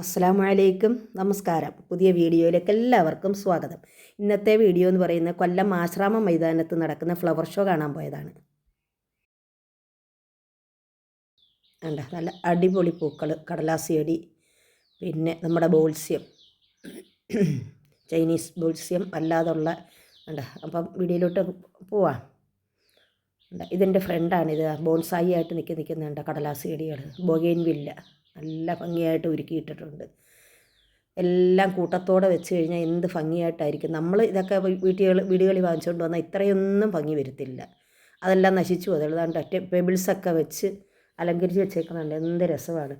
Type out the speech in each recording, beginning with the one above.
അസ്സാം വലൈക്കും നമസ്കാരം. പുതിയ വീഡിയോയിലേക്ക് എല്ലാവർക്കും സ്വാഗതം. ഇന്നത്തെ വീഡിയോ എന്ന് പറയുന്നത് കൊല്ലം ആശ്രാമ മൈതാനത്ത് നടക്കുന്ന ഫ്ലവർ ഷോ കാണാൻ പോയതാണ്. കണ്ട? നല്ല അടിപൊളി പൂക്കൾ കടലാസിയടി പിന്നെ നമ്മുടെ ബോൾസ്യം. ചൈനീസ് ബോൾസ്യം അല്ലാതുള്ള കണ്ട? അപ്പം വീഡിയോയിലോട്ട് പോവാം. ഇതെന്റെ ഫ്രണ്ടാണിത് ബോൺസായി ആയിട്ട് നിൽക്കി നിൽക്കുന്നുണ്ട് കടലാസ് ചെടികൾ. ബൊഗൈൻ വില്ല നല്ല ഭംഗിയായിട്ട് ഒരുക്കിയിട്ടിട്ടുണ്ട്. എല്ലാം കൂട്ടത്തോടെ വെച്ച് കഴിഞ്ഞാൽ എന്ത് ഭംഗിയായിട്ടായിരിക്കും. നമ്മൾ ഇതൊക്കെ വീട്ടുകൾ വീടുകളിൽ വാങ്ങിച്ചുകൊണ്ട് വന്നാൽ ഇത്രയൊന്നും ഭംഗി വരുത്തില്ല. അതെല്ലാം നശിച്ചു അതുകൊണ്ട് ഒറ്റ പെബിൾസൊക്കെ വെച്ച് അലങ്കരിച്ച് വെച്ചേക്കുന്നുണ്ട് എന്ത് രസമാണ്.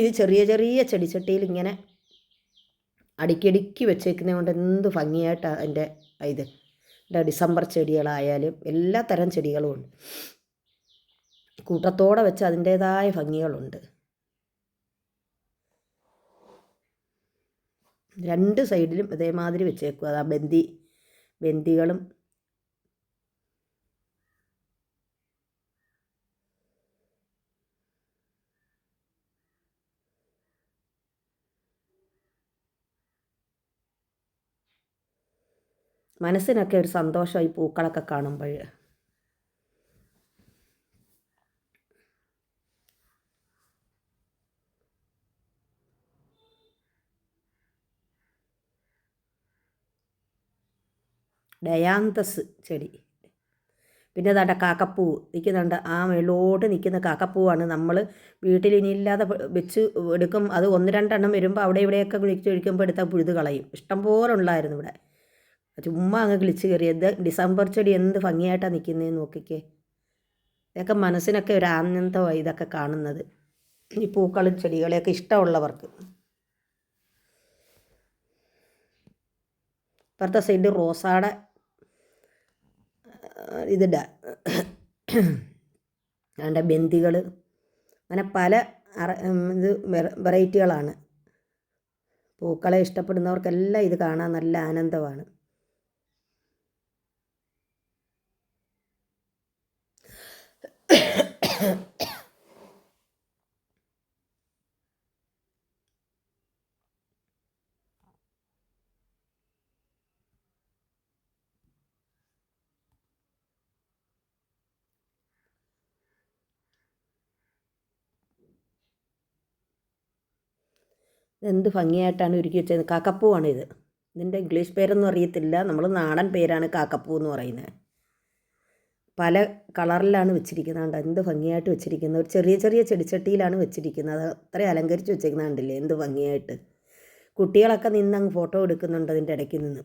ഇത് ചെറിയ ചെറിയ ചെടിച്ചട്ടിയിൽ ഇങ്ങനെ അടുക്കിയടുക്കി വെച്ചേക്കുന്നത് കൊണ്ട് എന്ത് ഭംഗിയായിട്ടാണ് അതിന്റെ ഇത്. എന്റെ ഡിസംബർ ചെടികളായാലും എല്ലാ തരം ചെടികളും ഉണ്ട്. കൂട്ടത്തോടെ വെച്ച് അതിന്റേതായ ഭംഗികളുണ്ട്. രണ്ട് സൈഡിലും ഇതേമാതിരി വെച്ചേക്കുക. അതാ ബന്തി ബന്തികളും. മനസ്സിനൊക്കെ ഒരു സന്തോഷമായി പൂക്കളൊക്കെ കാണുമ്പോൾ ഡയാന്തസ് ചെടി. പിന്നെ അതാണ്ട കാക്കപ്പൂ. നിൽക്കുന്നുണ്ട് ആ മേളോട്ട് നിൽക്കുന്ന കാക്കപ്പൂവാണ് നമ്മൾ വീട്ടിൽ ഇനിയില്ലാതെ വെച്ച് എടുക്കും. അത് ഒന്ന് രണ്ടെണ്ണം വരുമ്പോൾ അവിടെ ഇവിടെയൊക്കെ വിളിച്ച് ഒഴിക്കുമ്പോൾ എടുത്താൽ പുഴുത് കളയും. ഇഷ്ടംപോലെ ഉണ്ടായിരുന്നു ഇവിടെ. ചുമ്മാ അങ്ങ് കിളിച്ച് കയറിയത് ഡിസംബർ ചെടി എന്ത് ഭംഗിയായിട്ടാണ് നിൽക്കുന്നതെന്ന് നോക്കിക്കേ. ഇതൊക്കെ മനസ്സിനൊക്കെ ഒരു ആനന്ദമായി ഇതൊക്കെ കാണുന്നത്. ഈ പൂക്കളും ചെടികളെയൊക്കെ ഇഷ്ടമുള്ളവർക്ക്. ഇപ്പുറത്തെ സൈഡ് റോസാടെ ഇതിട. അതിന്റെ ബന്ദികൾ അങ്ങനെ പല ഇത് വെറൈറ്റികളാണ്. പൂക്കളെ ഇഷ്ടപ്പെടുന്നവർക്കെല്ലാം ഇത് കാണാൻ നല്ല ആനന്ദമാണ്. എന്ത് ഭംഗിയായിട്ടാണ് ഒരുക്കി വെച്ചത്? കാക്കപ്പൂവാണ് ഇത് ഇതിന്റെ ഇംഗ്ലീഷ് പേരൊന്നും അറിയത്തില്ല. നമ്മൾ നാടൻ പേരാണ് കാക്കപ്പൂ എന്ന് പറയുന്നത്. പല കളറിലാണ് വെച്ചിരിക്കുന്നത് എന്ത് ഭംഗിയായിട്ട് വെച്ചിരിക്കുന്നത്? ഒരു ചെറിയ ചെറിയ ചെടിച്ചട്ടിയിലാണ് വെച്ചിരിക്കുന്നത്. അത്ര അലങ്കരിച്ച് വെച്ചിരിക്കുന്നത് കണ്ടില്ലേ? എന്ത് ഭംഗിയായിട്ട്. കുട്ടികളൊക്കെ നിന്ന് അങ്ങ് ഫോട്ടോ എടുക്കുന്നുണ്ട് അതിന്റെ ഇടയ്ക്ക് നിന്ന്.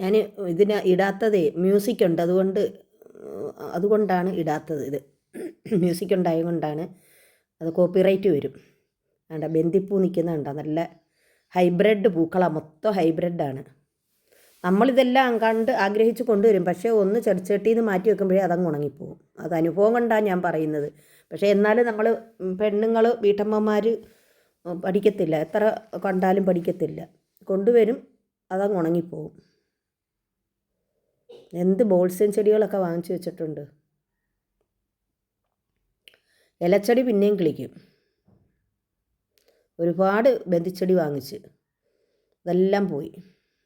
ഞാൻ ഇതിന് ഇടാത്തതേ മ്യൂസിക് ഉണ്ട് അതുകൊണ്ട് അതുകൊണ്ടാണ് ഇടാത്തത് ഇത്. മ്യൂസിക് ഉണ്ടായത് കൊണ്ടാണ് അത് കോപ്പിറൈറ്റ് വരും. വേണ്ട ബന്ദിപ്പൂ നിൽക്കുന്നുണ്ട നല്ല ഹൈബ്രിഡ് പൂക്കളാണ് മൊത്തം ഹൈബ്രിഡാണ് നമ്മളിതെല്ലാം കണ്ട് ആഗ്രഹിച്ച് കൊണ്ടുവരും. പക്ഷേ ഒന്ന് ചെടിച്ചട്ടിയിൽ നിന്ന് മാറ്റി വെക്കുമ്പോഴേ അതങ്ങ് ഉണങ്ങിപ്പോവും. അത് അനുഭവം കൊണ്ടാണ് ഞാൻ പറയുന്നത്. പക്ഷേ എന്നാലും നമ്മൾ പെണ്ണുങ്ങൾ വീട്ടമ്മമാർ പഠിക്കത്തില്ല. എത്ര കണ്ടാലും പഠിക്കത്തില്ല. കൊണ്ടുവരും അതങ്ങ് ഉണങ്ങിപ്പോവും. എന്ത് ബോൾസ്യം ചെടികളൊക്കെ വാങ്ങിച്ചു വെച്ചിട്ടുണ്ട്. ഇലച്ചെടി പിന്നെയും കിളിക്കും. ഒരുപാട് ബന്ധിച്ചെടി വാങ്ങിച്ച്. ഇതെല്ലാം പോയി.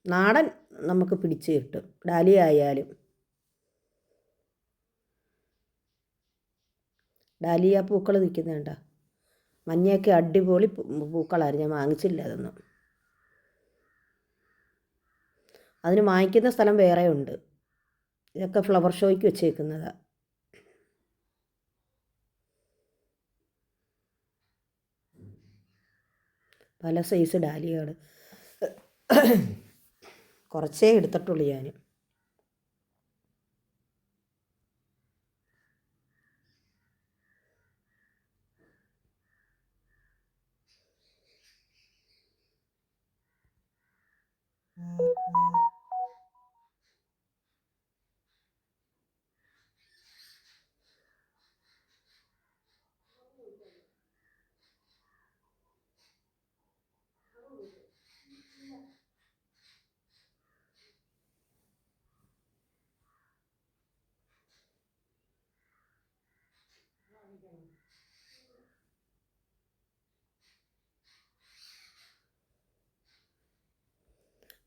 നാടൻ നമുക്ക് പിടിച്ച് കിട്ടും. ഡാലി ആയാലും. ഡാലിയ പൂക്കൾ നിൽക്കുന്നുണ്ട മഞ്ഞയൊക്കെ അടിപൊളി പൂക്കളായിരുന്നു ഞാൻ വാങ്ങിച്ചില്ല അതൊന്നും. അതിന് വാങ്ങിക്കുന്ന സ്ഥലം വേറെ ഉണ്ട് ഇതൊക്കെ ഫ്ലവർ ഷോയ്ക്ക് വെച്ചേക്കുന്നത്. പല സൈസ് ഡാലിയകൾ കുറച്ചേ എടുത്തിട്ടുള്ളൂ ഞാൻ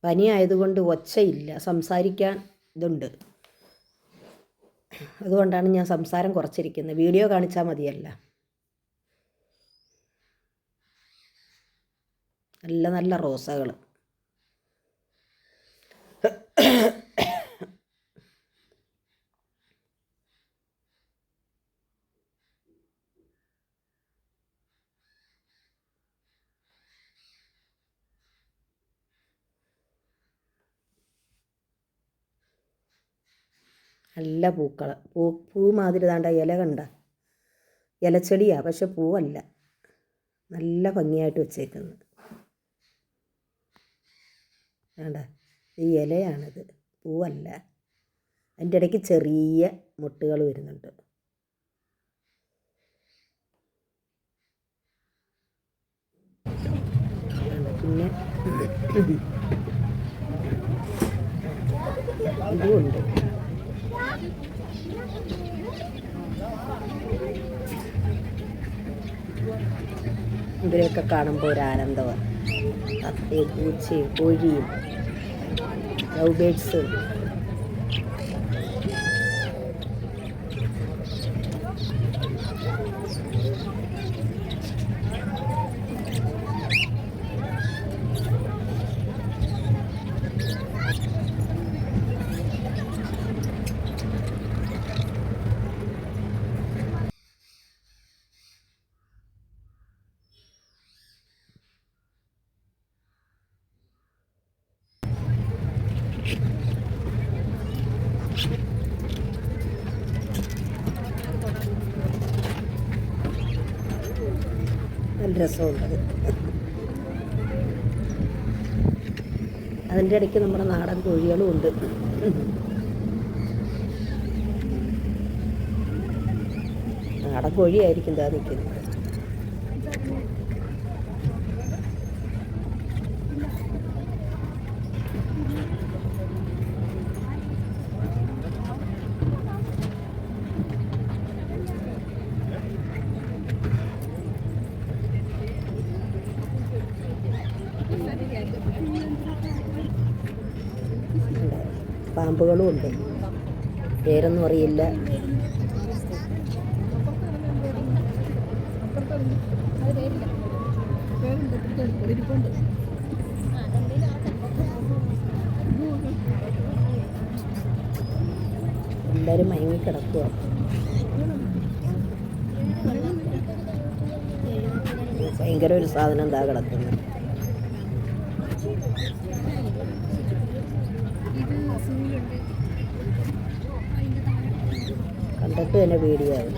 പനി ആയതുകൊണ്ട് ഒച്ചയില്ല. സംസാരിക്കാൻ ഇതുണ്ട്. അതുകൊണ്ടാണ് ഞാൻ സംസാരം കുറച്ചിരിക്കുന്നത്. വീഡിയോ കാണിച്ചാൽ മതിയല്ല. നല്ല നല്ല റോസകൾ നല്ല പൂക്കൾ പൂ പൂ മാതിരി താണ്ട ഇല കണ്ട. ഇലച്ചെടിയാണ് പക്ഷെ പൂവല്ല. നല്ല ഭംഗിയായിട്ട് വെച്ചേക്കുന്നത് വേണ്ട ഈ ഇലയാണിത്. പൂവല്ല. അതിന്റെ ഇടയ്ക്ക് ചെറിയ മുട്ടുകൾ വരുന്നുണ്ട്. പിന്നെ ഇതുമുണ്ട് ഇവരെയൊക്കെ കാണുമ്പോൾ ഒരു ആനന്ദമാണ്. പൂച്ചയും കോഴിയും ലവ് ബേഡ്സും രസമുള്ളത് അതിന്റെ ഇടയ്ക്ക് നമ്മുടെ നാടൻ കോഴികളും ഉണ്ട്. നാടൻ കോഴിയായിരിക്കും ഇതാ നിൽക്കുന്നത്. പാമ്പുകളും ഉണ്ട്. പേരൊന്നും അറിയില്ല. എല്ലാവരും മയങ്ങി കിടക്കുക ഭയങ്കര ഒരു സാധനം എന്താ കിടക്കുന്നത് കണ്ടിട്ട് തന്നെ പേടിയാവും.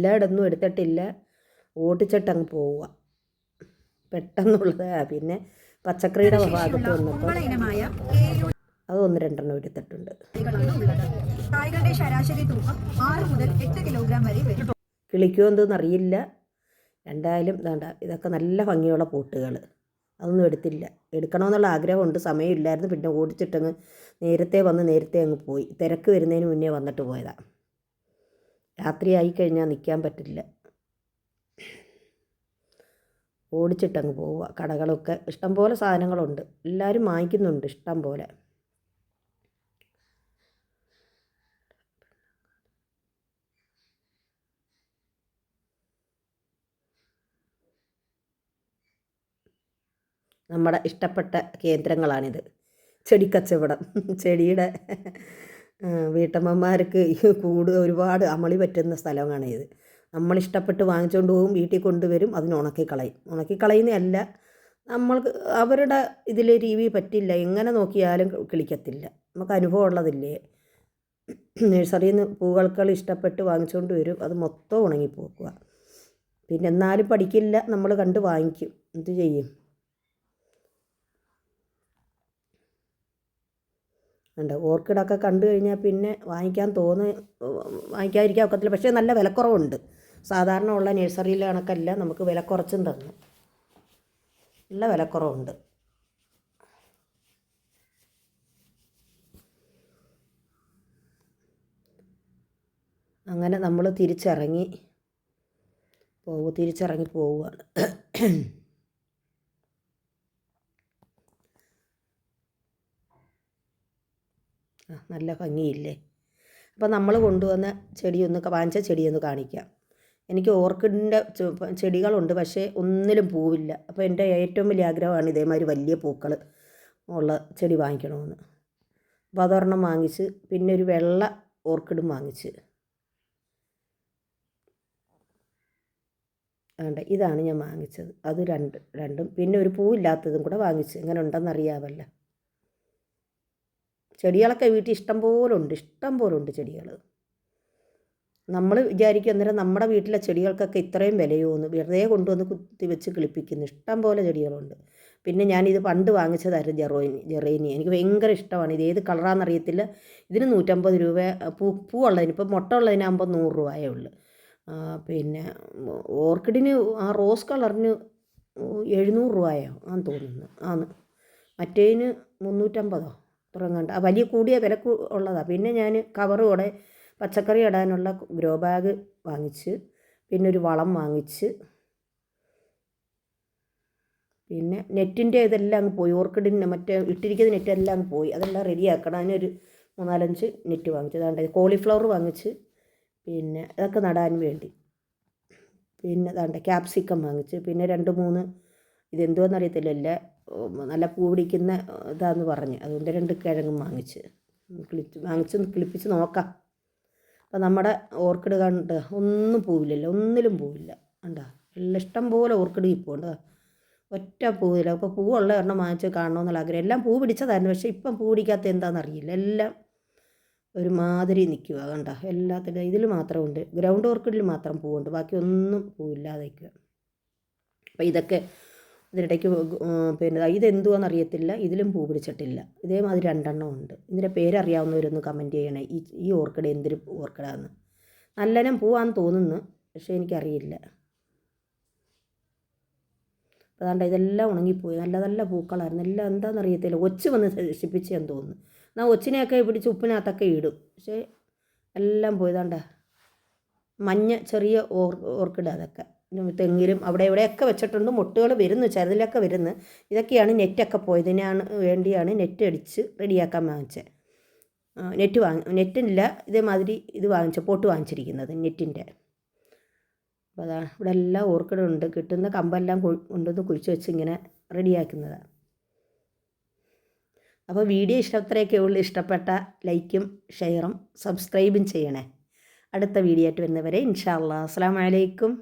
എല്ലായിടൊന്നും എടുത്തിട്ടില്ല. ഓടിച്ചിട്ടങ്ങ് പോവുക. പെട്ടെന്നുള്ളത്. പിന്നെ പച്ചക്കറിയുടെ ഭാഗത്ത് വന്നപ്പോൾ അത് ഒന്ന് രണ്ടെണ്ണം എടുത്തിട്ടുണ്ട്. കായ്കളുടെ ശരാശരി തൂക്കം ആറ് മുതൽ എട്ട് കിലോഗ്രാം വരെ വരും. കിളിക്കോ എന്തോന്ന് അറിയില്ല. എന്തായാലും വേണ്ട. ഇതൊക്കെ നല്ല ഭംഗിയുള്ള പൂട്ടുകൾ. അതൊന്നും എടുത്തില്ല. എടുക്കണമെന്നുള്ള ആഗ്രഹമുണ്ട്. സമയമില്ലായിരുന്നു. പിന്നെ ഓടിച്ചിട്ടങ്ങ് നേരത്തെ വന്ന് നേരത്തെ അങ്ങ് പോയി. തിരക്ക് വരുന്നതിന് മുന്നേ വന്നിട്ട് പോയതാണ് രാത്രി ആയി കഴിഞ്ഞാൽ നിൽക്കാൻ പറ്റില്ല. ഓടിച്ചിട്ടങ്ങ് പോവുക. കടകളൊക്കെ ഇഷ്ടംപോലെ സാധനങ്ങളുണ്ട്. എല്ലാവരും വാങ്ങിക്കുന്നുണ്ട് ഇഷ്ടം പോലെ നമ്മുടെ ഇഷ്ടപ്പെട്ട കേന്ദ്രങ്ങളാണിത്. ചെടിക്കച്ചവടം. ചെടിയുടെ വീട്ടമ്മമാർക്ക് കൂടുതൽ ഒരുപാട് അമളി പറ്റുന്ന സ്ഥലമാണ് ഇത്. നമ്മൾ ഇഷ്ടപ്പെട്ട് വാങ്ങിച്ചുകൊണ്ട് പോകും വീട്ടിൽ കൊണ്ടുവരും അതിന് ഉണക്കി കളയും. ഉണക്കി കളയുന്നതല്ല നമ്മൾക്ക് അവരുടെ ഇതിൽ രീതി പറ്റില്ല. എങ്ങനെ നോക്കിയാലും കിളിക്കത്തില്ല. നമുക്ക് അനുഭവം ഉള്ളതില്ലേ? നഴ്സറിയിൽ നിന്ന് പൂക്കൾക്കൾ ഇഷ്ടപ്പെട്ട് വാങ്ങിച്ചുകൊണ്ട് വരും. അത് മൊത്തം ഉണങ്ങിപ്പോക്കുക. പിന്നെ എന്നാലും പഠിക്കില്ല നമ്മൾ കണ്ട് വാങ്ങിക്കും. എന്ത് ചെയ്യും? ഉണ്ട്. ഓർക്കിഡൊക്കെ കണ്ടു കഴിഞ്ഞാൽ പിന്നെ വാങ്ങിക്കാൻ തോന്നി വാങ്ങിക്കാതിരിക്കാൻ ഒക്കത്തില്ല. പക്ഷേ നല്ല വിലക്കുറവുണ്ട്. സാധാരണ ഉള്ള നഴ്സറിയിലെ കണക്കല്ല നമുക്ക് വില കുറച്ചും തന്നു. നല്ല വിലക്കുറവുണ്ട്. അങ്ങനെ നമ്മൾ തിരിച്ചിറങ്ങി പോകും തിരിച്ചിറങ്ങി പോവുകയാണ്. നല്ല ഭംഗിയില്ലേ? അപ്പോൾ നമ്മൾ കൊണ്ടുവന്ന ചെടിയൊന്ന് വാങ്ങിച്ച ചെടിയൊന്ന് കാണിക്കാം. എനിക്ക് ഓർക്കിഡിന്റെ ചെടികളുണ്ട് പക്ഷേ ഒന്നിലും പൂവില്ല. അപ്പോൾ എന്റെ ഏറ്റവും വലിയ ആഗ്രഹമാണ് ഇതേമാതിരി വലിയ പൂക്കൾ ഉള്ള ചെടി വാങ്ങിക്കണമെന്ന്. അപ്പോൾ അതൊരെണ്ണം വാങ്ങിച്ച് പിന്നെ ഒരു വെള്ള ഓർക്കിഡും വാങ്ങിച്ച്. വേണ്ട ഇതാണ് ഞാൻ വാങ്ങിച്ചത്. അത് രണ്ട് രണ്ടും പിന്നെ ഒരു പൂവില്ലാത്തതും കൂടെ വാങ്ങിച്ചു. എങ്ങനെ ഉണ്ടെന്നറിയാമല്ലോ ചെടികളൊക്കെ വീട്ടിൽ ഇഷ്ടം പോലെ ഉണ്ട് ഇഷ്ടം പോലെ ഉണ്ട് ചെടികൾ നമ്മൾ വിചാരിക്കും അന്നേരം നമ്മുടെ വീട്ടിലെ ചെടികൾക്കൊക്കെ ഇത്രയും വിലയോന്ന് വെറുതെ കൊണ്ടുവന്ന് കുത്തി വെച്ച് കിളിപ്പിക്കുന്നു. ഇഷ്ടം പോലെ ചെടികളുണ്ട്. പിന്നെ ഞാനിത് പണ്ട് വാങ്ങിച്ചതായിരുന്നു ജെറോയിനി ജെറേനി എനിക്ക് ഭയങ്കര ഇഷ്ടമാണ്. ഇത് ഏത് കളറാണെന്ന് അറിയത്തില്ല. ഇതിന് നൂറ്റമ്പത് രൂപ പൂ പൂ ഉള്ളതിന് ഇപ്പം മുട്ട ഉള്ളതിനാകുമ്പോൾ നൂറ് രൂപയേ ഉള്ളൂ. പിന്നെ ഓർക്കിഡിന് ആ റോസ് കളറിന് എഴുന്നൂറ് രൂപയോ ആണെന്ന് തോന്നുന്നു. ആന്ന്. മറ്റേതിന് മുന്നൂറ്റമ്പതോ? തുടങ്ങണ്ട ആ വലിയ കൂടിയ വില ഉള്ളതാണ് പിന്നെ ഞാൻ കവറോടെ പച്ചക്കറി ഇടാനുള്ള ഗ്രോ ബാഗ് വാങ്ങിച്ച് പിന്നെ ഒരു വളം വാങ്ങിച്ച് പിന്നെ നെറ്റിന്റെ ഇതെല്ലാം അങ്ങ് പോയി. ഓർക്കിഡിന്റെ മറ്റേ ഇട്ടിരിക്കുന്ന നെറ്റ് എല്ലാം അങ്ങ് പോയി. അതെല്ലാം റെഡിയാക്കണം അതിനൊരു മൂന്നാലഞ്ച് നെറ്റ് വാങ്ങിച്ചു. അതാണ്ട് കോളിഫ്ലവർ വാങ്ങിച്ച് പിന്നെ അതൊക്കെ നടാൻ വേണ്ടി. പിന്നെ അതാണ്ട് ക്യാപ്സിക്കം വാങ്ങിച്ച് പിന്നെ രണ്ട് മൂന്ന് ഇതെന്തോന്ന് അറിയത്തില്ല എല്ലാ ഉം, നല്ല പൂ പിടിക്കുന്ന ഇതാന്ന് പറഞ്ഞ്. അതുകൊണ്ട് രണ്ട് കിഴങ്ങും വാങ്ങിച്ച്. കിളിച്ച് വാങ്ങിച്ച് കിളിപ്പിച്ച് നോക്കാം. അപ്പം നമ്മുടെ ഓർക്കിഡ് കണ്ട് ഒന്നും പൂവില്ലല്ലോ. ഒന്നിലും പൂവില്ല. കണ്ടാ? എല്ലാം ഇഷ്ടം പോലെ ഓർക്കിഡ് ഇപ്പോൾ ഉണ്ട്. ഒറ്റ പൂവില്ല. അപ്പോൾ പൂവുള്ള ഒരെണ്ണം വാങ്ങിച്ച് കാണണമെന്നുള്ള ആഗ്രഹം. എല്ലാം പൂ പിടിച്ചതായിരുന്നു. പക്ഷേ ഇപ്പം പൂ പിടിക്കാത്ത എന്താണെന്നറിയില്ല എല്ലാം ഒരുമാതിരി നിൽക്കുക കണ്ട? എല്ലാത്തിന്റെ ഇതിൽ മാത്രമുണ്ട് ഗ്രൗണ്ട് ഓർക്കിഡിൽ മാത്രം പൂവുണ്ട്. ബാക്കി ഒന്നും പൂവില്ലാതെ നിൽക്കുക അപ്പോൾ ഇതൊക്കെ ഇതിനിടയ്ക്ക് പിന്നെ ഇതെന്തുവാന്ന് അറിയത്തില്ല ഇതിലും പൂ പിടിച്ചിട്ടില്ല. ഇതേമാതിരി രണ്ടെണ്ണം ഉണ്ട് ഇതിന്റെ പേരറിയാവുന്നവരൊന്ന് കമന്റ് ചെയ്യണേ. ഈ ഈ ഓർക്കിഡ് എന്തൊരു ഓർക്കിഡാന്ന്. നല്ലനം പൂവാന്ന് തോന്നുന്നു. പക്ഷേ എനിക്കറിയില്ല. അതാണ്ട് ഇതെല്ലാം ഉണങ്ങിപ്പോയി. നല്ല നല്ല പൂക്കളായിരുന്നു. എല്ലാം എന്താണെന്ന് അറിയത്തില്ല ഒച്ച് വന്ന് നശിപ്പിച്ചെന്ന് തോന്നുന്നു. എന്നാൽ ഒച്ചിനെയൊക്കെ പിടിച്ച് ഉപ്പിനകത്തൊക്കെ ഇടും. പക്ഷേ എല്ലാം പോയതാണ്ട മഞ്ഞ ചെറിയ ഓർ ഓർക്കിഡ് അതൊക്കെ. തെങ്ങിലും അവിടെ ഇവിടെയൊക്കെ വെച്ചിട്ടുണ്ട്. മുട്ടുകൾ വരുന്നു ചെറുതിലൊക്കെ വരുന്നു. ഇതൊക്കെയാണ് നെറ്റൊക്കെ പോയതിനാണ് വേണ്ടിയാണ് നെറ്റ് അടിച്ച് റെഡിയാക്കാൻ വാങ്ങിച്ചത്. നെറ്റ് വാങ്ങി നെറ്റില്ല ഇതേമാതിരി ഇത് വാങ്ങിച്ച പോട്ട് വാങ്ങിച്ചിരിക്കുന്നത് നെറ്റിന്റെ. അപ്പോൾ അതാ ഇവിടെ എല്ലാം ഓർക്കിഡ് ഉണ്ട് കിട്ടുന്ന കമ്പെല്ലാം കൊണ്ടുവന്ന് കുഴിച്ച് വെച്ച് ഇങ്ങനെ റെഡിയാക്കുന്നതാണ് അപ്പോൾ വീഡിയോ ഇഷ്ടത്രയൊക്കെ ഉള്ളൂ. ഇഷ്ടപ്പെട്ട ലൈക്കും ഷെയറും സബ്സ്ക്രൈബും ചെയ്യണേ. അടുത്ത വീഡിയോ ആയിട്ട് വരുന്നവരെ ഇൻഷാ അല്ലാ അസ്സാം വലൈക്കും